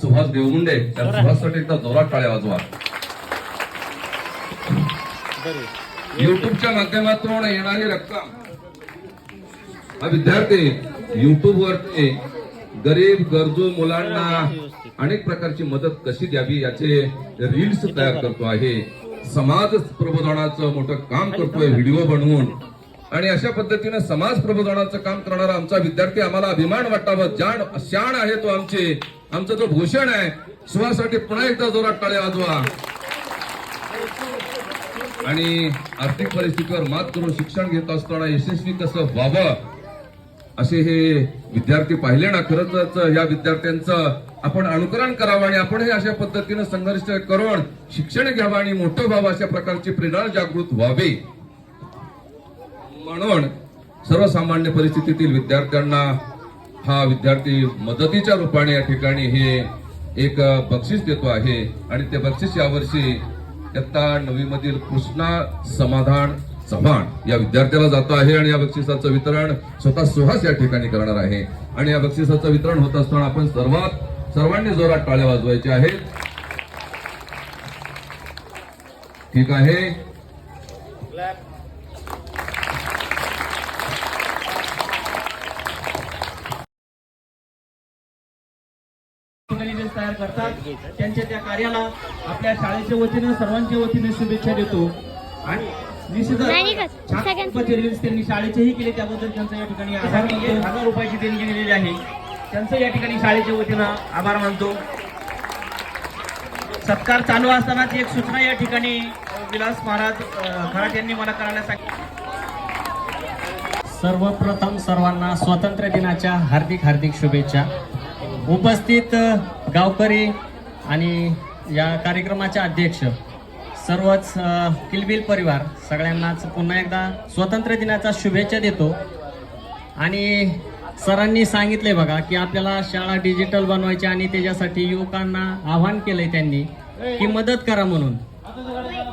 सुभाष देवमुंडे त्या सुभाषसाठी एकदा जोरात टाळ्या वाजवा. युट्यूबच्या माध्यमातून येणारी रक्कम. हा विद्यार्थी युट्यूब वरती गरीब गरजू मुलांना अनेक प्रकारची मदत कशी द्यावी याचे रील्स तयार करतो आहे. समाज प्रबोधनाचं मोठं काम करतोय व्हिडिओ बनवून. आणि अशा पद्धतीने समाज प्रबोधनाचं काम करणारा आमचा विद्यार्थी आम्हाला अभिमान वाटावं. जाण शाण आहे तो आमचे. आमचा जो भूषण आहे. सुहासाठी पुन्हा एकदा जोरात टाळ्या वाजवा. आणि आर्थिक परिस्थितीवर मात करून शिक्षण घेत असताना यशस्वी कसं व्हावं असे हे विद्यार्थी पाहिले ना. खरंच या विद्यार्थ्यांचं आपण अनुकरण करावं आणि आपण हे अशा पद्धतीनं संघर्ष करून शिक्षण घ्यावं आणि मोठं व्हावं अशा प्रकारची प्रेरणा जागृत व्हावी. म्हणून सर्वसामान्य परिस्थितीतील विद्यार्थ्यांना हा विद्यार्थी मदतीच्या रूपाने या ठिकाणी हे एक बक्षीस देतो आहे. आणि ते बक्षीस यावर्षी इयत्ता नवी मधील कृष्णा समाधान चव्हाण या विद्यार्थ्याला जातो आहे आणि या बक्षिसाचं वितरण स्वतः सुहास या ठिकाणी करणार आहे. आणि या बक्षिसाचं वितरण होत असताना आपण सर्वात सर्वांनी जोरात टाळ्या वाजवायच्या आहेत. ठीक आहे रील्स तयार करतात. त्यांच्या त्या कार्याला आपल्या शाळेच्या वतीनं सर्वांच्या वतीने शुभेच्छा देतो. आणि निश्चितच? छान रील्स त्यांनी शाळेचेही केले त्याबद्दल त्यांचं या ठिकाणी आभार मानतो. हजार रुपयाची देणगी दिलेली आहे. त्यांचं या ठिकाणी शाळेच्या वतीनं आभार मानतो. सत्कार चालू असतानाच एक सूचना या ठिकाणी विलास महाराज खराट यांनी मला करायला सांगितलं. सर्वप्रथम सर्वांना स्वातंत्र्य दिनाच्या हार्दिक हार्दिक शुभेच्छा. उपस्थित गावकरी आणि या कार्यक्रमाचे अध्यक्ष सर्वच किलबिल परिवार सगळ्यांनाच पुन्हा एकदा स्वातंत्र्य दिनाच्या शुभेच्छा देतो. आणि सरांनी सांगितले बघा की आपल्याला शाळा डिजिटल बनवायची आणि त्याच्यासाठी युवकांना आव्हान केलंय त्यांनी की मदत करा म्हणून.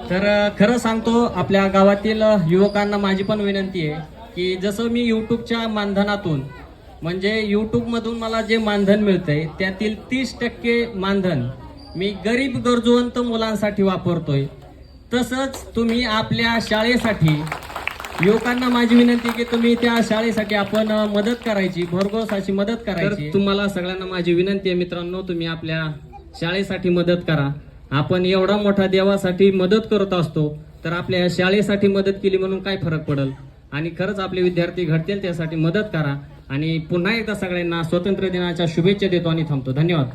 तर खरं सांगतो आपल्या गावातील युवकांना माझी पण विनंती आहे की जसं मी यूट्यूबच्या मानधनातून म्हणजे यूट्यूबमधून मला जे मानधन मिळतंय त्यातील तीस टक्के मानधन मी गरीब गरजूवंत मुलांसाठी वापरतोय. तसंच तुम्ही आपल्या शाळेसाठी युवकांना माझी विनंती की तुम्ही त्या शाळेसाठी आपण मदत करायची भरघोस अशी मदत करायची. तुम्हाला सगळ्यांना माझी विनंती आहे मित्रांनो तुम्ही आपल्या शाळेसाठी मदत करा. आपण एवढा मोठा देवासाठी मदत करत असतो तर आपल्या शाळेसाठी मदत केली म्हणून काय फरक पडेल? आणि खरंच आपले विद्यार्थी घडतील त्यासाठी मदत करा. आणि पुन्हा एकदा सगळ्यांना स्वातंत्र्य दिनाच्या शुभेच्छा देतो आणि थांबतो. धन्यवाद.